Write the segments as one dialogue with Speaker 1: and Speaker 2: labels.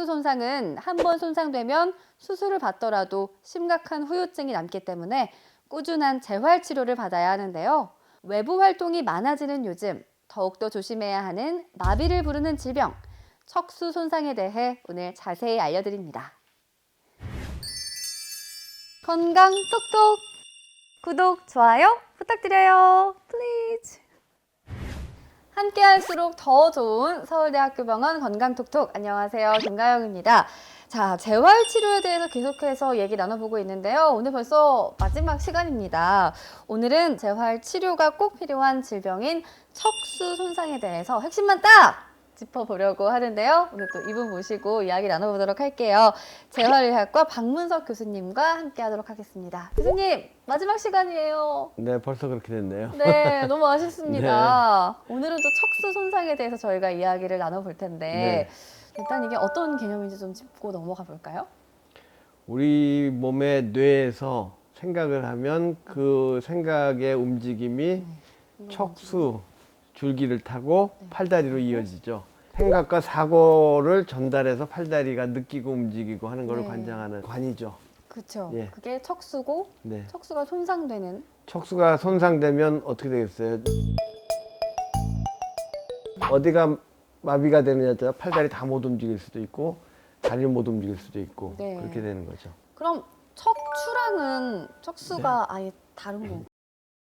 Speaker 1: 척수 손상은 한 번 손상되면 수술을 받더라도 심각한 후유증이 남기 때문에 꾸준한 재활 치료를 받아야 하는데요. 외부 활동이 많아지는 요즘 더욱더 조심해야 하는 마비를 부르는 질병, 척수 손상에 대해 오늘 자세히 알려드립니다. 건강 톡톡 구독, 좋아요 부탁드려요. 플리즈. 함께 할수록 더 좋은 서울대학교 병원 건강톡톡. 안녕하세요. 김가영입니다. 자, 재활 치료에 대해서 계속해서 얘기 나눠보고 있는데요. 오늘 벌써 마지막 시간입니다. 오늘은 재활 치료가 꼭 필요한 질병인 척수 손상에 대해서 핵심만 딱 짚어보려고 하는데요. 오늘 또 이분 모시고 이야기 나눠보도록 할게요. 재활의학과 박문석 교수님과 함께 하도록 하겠습니다. 교수님, 마지막 시간이에요.
Speaker 2: 네, 벌써 그렇게 됐네요.
Speaker 1: 네, 너무 아쉽습니다. 오늘은 또 척수 손상에 대해서 저희가 이야기를 나눠볼 텐데 일단 이게 어떤 개념인지 좀 짚고 넘어가 볼까요?
Speaker 2: 우리 몸의 뇌에서 생각을 하면 그 생각의 움직임이 척수 줄기를 타고 팔다리로 이어지죠. 생각과 사고를 전달해서 팔다리가 느끼고 움직이고 하는 걸
Speaker 1: 네.
Speaker 2: 관장하는 관이죠.
Speaker 1: 그렇죠.
Speaker 2: 예.
Speaker 1: 그게 척수고
Speaker 2: 네.
Speaker 1: 척수가 손상되는
Speaker 2: 척수가 손상되면 어떻게 되겠어요? 어디가 마비가 되느냐에 따라 팔다리 다 못 움직일 수도 있고 다리를 못 움직일 수도 있고
Speaker 1: 네.
Speaker 2: 그렇게 되는 거죠.
Speaker 1: 그럼 척추랑은 척수가 아예 다른 건가요?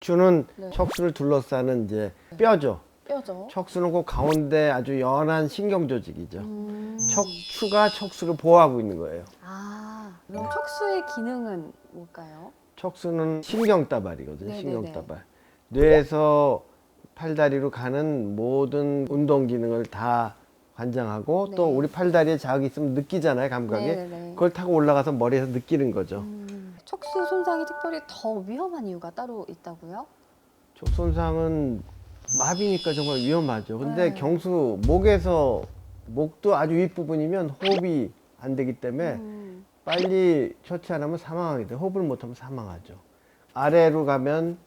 Speaker 2: 척추는
Speaker 1: 네.
Speaker 2: 척수를 둘러싸는 이제 뼈죠.
Speaker 1: 뼈죠.
Speaker 2: 척수는 그 가운데 아주 연한 신경 조직이죠.
Speaker 1: 음.
Speaker 2: 척추가 척수를 보호하고 있는 거예요.
Speaker 1: 아, 그럼 척수의 기능은 뭘까요?
Speaker 2: 척수는 신경다발이거든요.
Speaker 1: 네네네.
Speaker 2: 신경다발. 뇌에서 팔다리로 가는 모든 운동 기능을 다 관장하고
Speaker 1: 네.
Speaker 2: 또 우리 팔다리에 자극이 있으면 느끼잖아요, 감각이.
Speaker 1: 네네네.
Speaker 2: 그걸 타고 올라가서 머리에서 느끼는 거죠.
Speaker 1: 음, 척수 손상이 특별히 더 위험한 이유가 따로 있다고요?
Speaker 2: 척 손상은 마비니까 정말 위험하죠. 근데
Speaker 1: 네.
Speaker 2: 경수 목에서 목도 아주 윗부분이면 호흡이 안 되기 때문에
Speaker 1: 음,
Speaker 2: 빨리 처치 안 하면 사망하게 돼. 호흡을 못 하면 사망하죠. 아래로 가면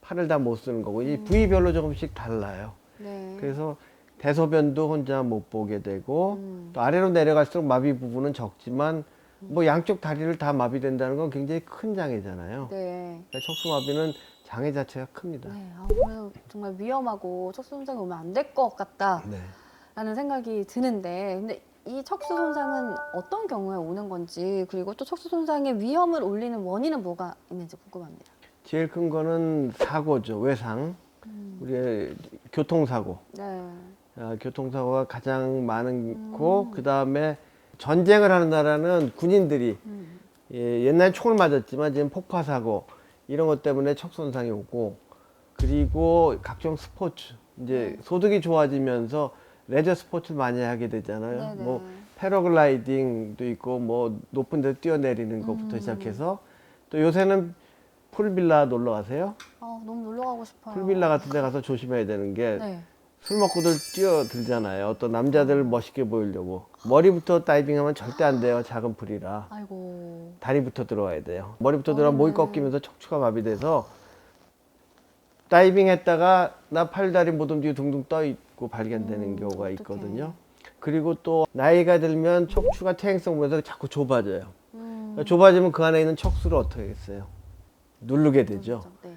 Speaker 2: 팔을 다 못 쓰는 거고 이 부위별로 조금씩 달라요.
Speaker 1: 네.
Speaker 2: 그래서 대소변도 혼자 못 보게 되고
Speaker 1: 음.
Speaker 2: 또 아래로 내려갈수록 마비 부분은 적지만 뭐 양쪽 다리를 다 마비된다는 건 굉장히 큰 장애잖아요.
Speaker 1: 네.
Speaker 2: 그러니까 척수마비는 장애 자체가 큽니다.
Speaker 1: 네. 아, 정말 위험하고 척수 손상이 오면 안 될 것 같다라는
Speaker 2: 네.
Speaker 1: 생각이 드는데, 근데 이 척수 손상은 어떤 경우에 오는 건지, 그리고 또 척수 손상의 위험을 올리는 원인은 뭐가 있는지 궁금합니다.
Speaker 2: 제일 큰 거는 사고죠. 외상.
Speaker 1: 음.
Speaker 2: 우리의 교통사고.
Speaker 1: 네.
Speaker 2: 아, 교통사고가 가장 많고 그 다음에 전쟁을 하는 나라는 군인들이
Speaker 1: 음.
Speaker 2: 예, 옛날 총을 맞았지만 지금 폭파 사고 이런 것 때문에 척 손상이 오고 그리고 각종 스포츠 이제
Speaker 1: 네.
Speaker 2: 소득이 좋아지면서 레저 스포츠를 많이 하게 되잖아요.
Speaker 1: 네네.
Speaker 2: 뭐 패러글라이딩도 있고 뭐 높은 데 뛰어내리는 것부터
Speaker 1: 음.
Speaker 2: 시작해서 또 요새는 풀빌라 놀러 가세요.
Speaker 1: 아, 너무 놀러 가고 싶어요.
Speaker 2: 풀빌라 같은 데 가서 조심해야 되는 게
Speaker 1: 네.
Speaker 2: 술 먹고들 뛰어들잖아요. 어떤 남자들 멋있게 보이려고. 머리부터 다이빙하면 절대 안 돼요. 작은 풀이라.
Speaker 1: 아이고.
Speaker 2: 다리부터 들어와야 돼요. 머리부터 들어가면 목이
Speaker 1: 네.
Speaker 2: 꺾이면서 척추가 마비돼서 다이빙 했다가 나 팔다리 못 움직이고 둥둥 떠 있고 발견되는
Speaker 1: 음,
Speaker 2: 경우가. 있거든요. 그리고 또 나이가 들면 척추가 퇴행성 보면서 자꾸 좁아져요.
Speaker 1: 음.
Speaker 2: 그러니까 좁아지면 그 안에 있는 척수를 어떻게 하겠어요? 누르게 되죠.
Speaker 1: 네.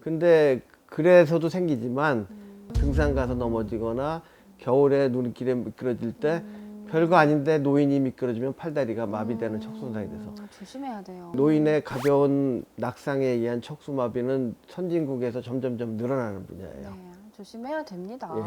Speaker 2: 근데 그래서도 생기지만
Speaker 1: 음.
Speaker 2: 등산 가서 넘어지거나 겨울에 눈길에 미끄러질 때
Speaker 1: 음.
Speaker 2: 별거 아닌데 노인이 미끄러지면 팔다리가 마비되는 척수손상이 돼서
Speaker 1: 음, 조심해야 돼요.
Speaker 2: 노인의 가벼운 낙상에 의한 척수마비는 선진국에서 점점점 늘어나는 분야예요.
Speaker 1: 네, 조심해야 됩니다.
Speaker 2: 예.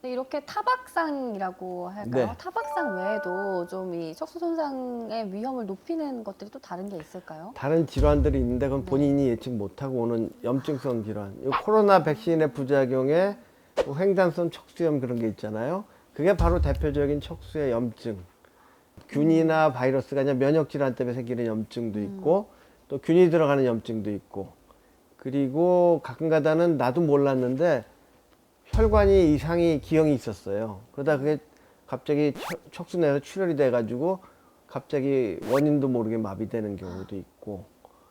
Speaker 1: 근데 이렇게 타박상이라고 할까요?
Speaker 2: 네.
Speaker 1: 타박상 외에도 좀 이 척수 손상의 위험을 높이는 것들이 또 다른 게 있을까요?
Speaker 2: 다른 질환들이 있는데
Speaker 1: 네.
Speaker 2: 그건 본인이 예측 못하고 오는 염증성 질환. 이 코로나 백신의 부작용에 뭐 횡단성 척수염 그런 게 있잖아요. 그게 바로 대표적인 척수의 염증. 균이나 바이러스가 아니라 면역 질환 때문에 생기는 염증도 있고 또 균이 들어가는 염증도 있고 그리고 가끔가다는 나도 몰랐는데 혈관이 이상이 기형이 있었어요. 그러다 그게 갑자기 척- 척수 내에서 출혈이 돼가지고 갑자기 원인도 모르게 마비되는 경우도 있고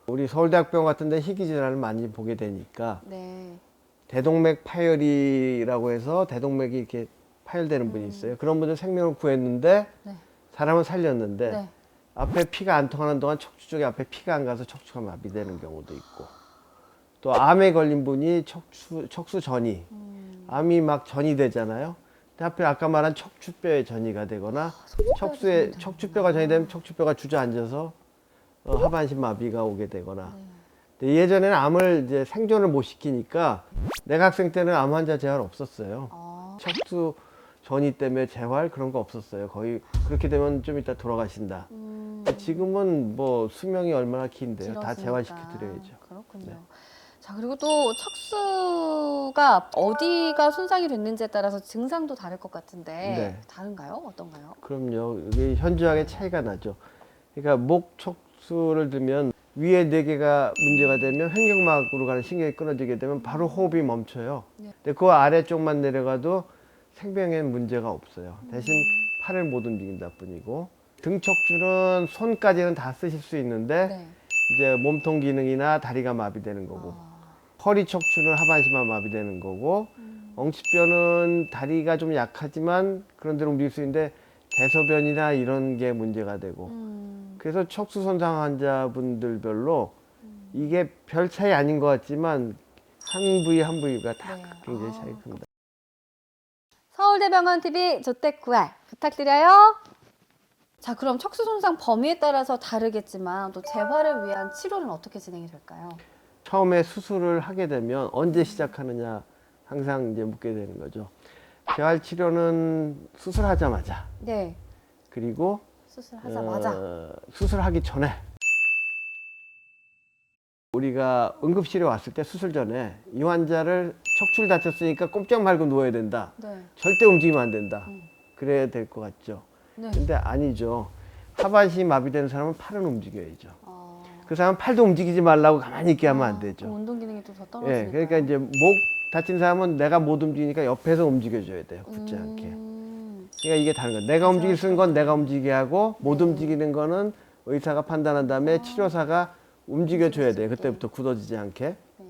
Speaker 2: 우리 서울대학병원 같은데 희귀 질환을 많이 보게 되니까
Speaker 1: 네.
Speaker 2: 대동맥 파열이라고 해서 대동맥이 이렇게 파열되는 분이 있어요. 그런 분들 생명을 구했는데
Speaker 1: 네.
Speaker 2: 사람은 살렸는데
Speaker 1: 네.
Speaker 2: 앞에 피가 안 통하는 동안 척추 쪽에 앞에 피가 안 가서 척추가 마비되는 경우도 있고 또 암에 걸린 분이 척추 척수 전이 암이 막 전이 되잖아요. 근데 하필 아까 말한 척추뼈에 전이가 되거나 척수에 척추뼈가 전이 되면 척추뼈가 주저앉아서 어, 하반신 마비가 오게 되거나 근데 예전에는 암을 이제 생존을 못 시키니까 내가 학생 때는 암 환자 재활 없었어요.
Speaker 1: 아,
Speaker 2: 척수 전이 때문에 재활 그런 거 없었어요. 거의 그렇게 되면 좀 이따 돌아가신다.
Speaker 1: 음,
Speaker 2: 지금은 뭐 수명이 얼마나 긴데요. 다. 재활시켜 드려야죠.
Speaker 1: 그렇군요.
Speaker 2: 네.
Speaker 1: 자 그리고 또 척수가 어디가 손상이 됐는지에 따라서 증상도 다를 것 같은데
Speaker 2: 네.
Speaker 1: 다른가요? 어떤가요?
Speaker 2: 그럼요. 이게 현저하게 차이가 나죠. 그러니까 목 척수를 들면 위에 네 개가 문제가 되면 횡격막으로 가는 신경이 끊어지게 되면 바로 호흡이 멈춰요.
Speaker 1: 네.
Speaker 2: 근데 그 아래쪽만 내려가도 생명엔 문제가 없어요. 대신
Speaker 1: 음.
Speaker 2: 팔을 못 움직인다 뿐이고 등 척추는 손까지는 다 쓰실 수 있는데
Speaker 1: 네.
Speaker 2: 이제 몸통 기능이나 다리가 마비되는 거고
Speaker 1: 아,
Speaker 2: 허리 척추는 하반신만 마비되는 거고
Speaker 1: 음.
Speaker 2: 엉치뼈는 다리가 좀 약하지만 그런 대로 움직일 수 있는데 대소변이나 이런 게 문제가 되고
Speaker 1: 음,
Speaker 2: 그래서 척수 손상 환자분들별로
Speaker 1: 음.
Speaker 2: 이게 별 차이 아닌 것 같지만 한 부위 한 부위가 다
Speaker 1: 네.
Speaker 2: 굉장히
Speaker 1: 아,
Speaker 2: 차이 큽니다.
Speaker 1: 서울대병원 TV 조택구알 부탁드려요. 자 그럼 척수 손상 범위에 따라서 다르겠지만 또 재활을 위한 치료는 어떻게 진행이 될까요?
Speaker 2: 처음에 수술을 하게 되면 언제 시작하느냐 항상 이제 묻게 되는 거죠. 재활 치료는 수술하자마자
Speaker 1: 네.
Speaker 2: 그리고
Speaker 1: 수술하자마자.
Speaker 2: 어, 수술하기 전에 우리가 응급실에 왔을 때 수술 전에 이 환자를 척추를 다쳤으니까 꼼짝 말고 누워야 된다.
Speaker 1: 네.
Speaker 2: 절대 움직이면 안 된다.
Speaker 1: 음.
Speaker 2: 그래야 될 것 같죠.
Speaker 1: 네.
Speaker 2: 근데 아니죠. 하반신이 마비된 사람은 팔은 움직여야죠.
Speaker 1: 어.
Speaker 2: 그 사람은 팔도 움직이지 말라고 가만히 있게 하면
Speaker 1: 아,
Speaker 2: 안 되죠.
Speaker 1: 운동 기능이 또 더 떨어지니까.
Speaker 2: 예, 그러니까 이제 목 다친 사람은 내가 못 움직이니까 옆에서 움직여줘야 돼요. 붙지 않게.
Speaker 1: 음,
Speaker 2: 그러니까 이게 다른 거예요. 내가 움직일 수 있는 건 내가 움직이게 하고 못 움직이는 거는 의사가 판단한 다음에 치료사가 움직여줘야 돼요. 그때부터 굳어지지 않게
Speaker 1: 네.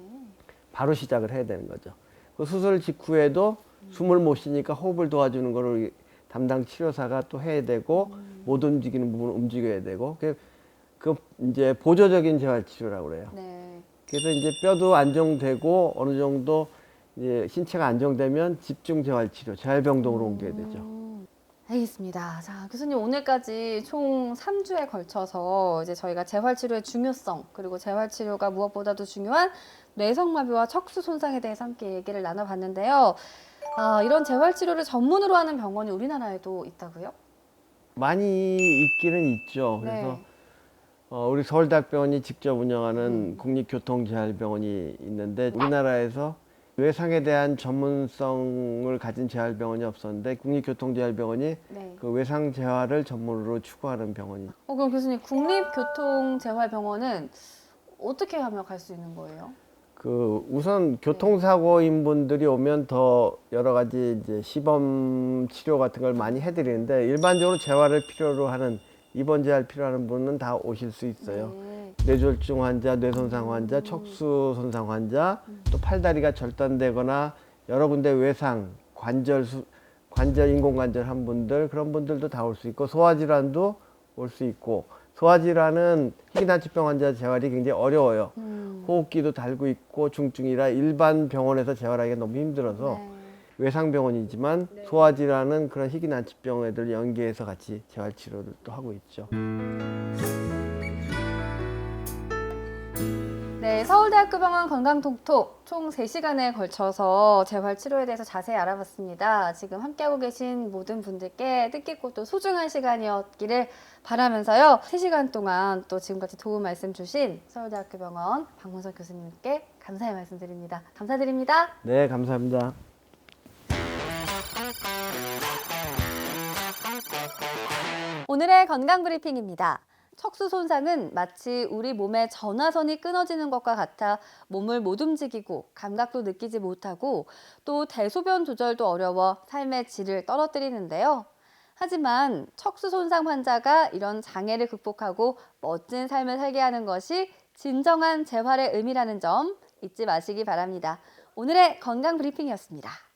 Speaker 2: 바로 시작을 해야 되는 거죠. 그 수술 직후에도 숨을 못 쉬니까 호흡을 도와주는 거를 담당 치료사가 또 해야 되고 못 움직이는 부분을 움직여야 되고 그, 그 이제 보조적인 재활 치료라고 그래요.
Speaker 1: 네.
Speaker 2: 그래서 이제 뼈도 안정되고 어느 정도 이제 신체가 안정되면 집중 재활 치료, 재활 병동으로 옮겨야 되죠.
Speaker 1: 음, 알겠습니다. 자, 교수님 오늘까지 총 3주에 걸쳐서 이제 저희가 재활 치료의 중요성 그리고 재활 치료가 무엇보다도 중요한 뇌성마비와 척수 손상에 대해서 함께 얘기를 나눠 봤는데요. 아, 이런 재활 치료를 전문으로 하는 병원이 우리나라에도 있다고요?
Speaker 2: 많이 있기는 있죠. 그래서
Speaker 1: 네.
Speaker 2: 어, 우리 서울대학병원이 직접 운영하는 국립교통재활병원이 있는데 우리나라에서 외상에 대한 전문성을 가진 재활병원이 없었는데 국립교통재활병원이
Speaker 1: 네.
Speaker 2: 그 외상 재활을 전문으로 추구하는 병원이
Speaker 1: 어, 그럼 교수님 국립교통재활병원은 어떻게 하면 갈 수 있는 거예요?
Speaker 2: 그 우선 교통사고인 분들이 오면 더 여러 가지 이제 시범 치료 같은 걸 많이 해드리는데 일반적으로 재활을 필요로 하는 입원 재활 필요하는 분은 다 오실 수 있어요.
Speaker 1: 네.
Speaker 2: 뇌졸중 환자, 뇌손상 환자, 척수 손상 환자, 또 팔다리가 절단되거나 여러 군데 외상, 관절 수, 관절 인공관절 한 분들 그런 분들도 다 올 수 있고 소화질환도 올 수 있고 소화질환은 희귀난치병 환자 재활이 굉장히 어려워요.
Speaker 1: 음.
Speaker 2: 호흡기도 달고 있고 중증이라 일반 병원에서 재활하기가 너무 힘들어서
Speaker 1: 네.
Speaker 2: 외상병원이지만 소화질환은 그런 희귀난치병 애들 연계해서 같이 재활 치료를 또 하고 있죠.
Speaker 1: 네, 서울대학교 병원 건강톡톡 총 3시간에 걸쳐서 재활치료에 대해서 자세히 알아봤습니다. 지금 함께하고 계신 모든 분들께 뜻깊고 또 소중한 시간이었기를 바라면서요. 3시간 동안 또 지금까지 도움 말씀 주신 서울대학교 병원 박문석 교수님께 감사의 말씀 드립니다. 감사드립니다.
Speaker 2: 네, 감사합니다.
Speaker 1: 오늘의 건강 브리핑입니다. 척수 손상은 마치 우리 몸의 전화선이 끊어지는 것과 같아 몸을 못 움직이고 감각도 느끼지 못하고 또 대소변 조절도 어려워 삶의 질을 떨어뜨리는데요. 하지만 척수 손상 환자가 이런 장애를 극복하고 멋진 삶을 살게 하는 것이 진정한 재활의 의미라는 점 잊지 마시기 바랍니다. 오늘의 건강 브리핑이었습니다.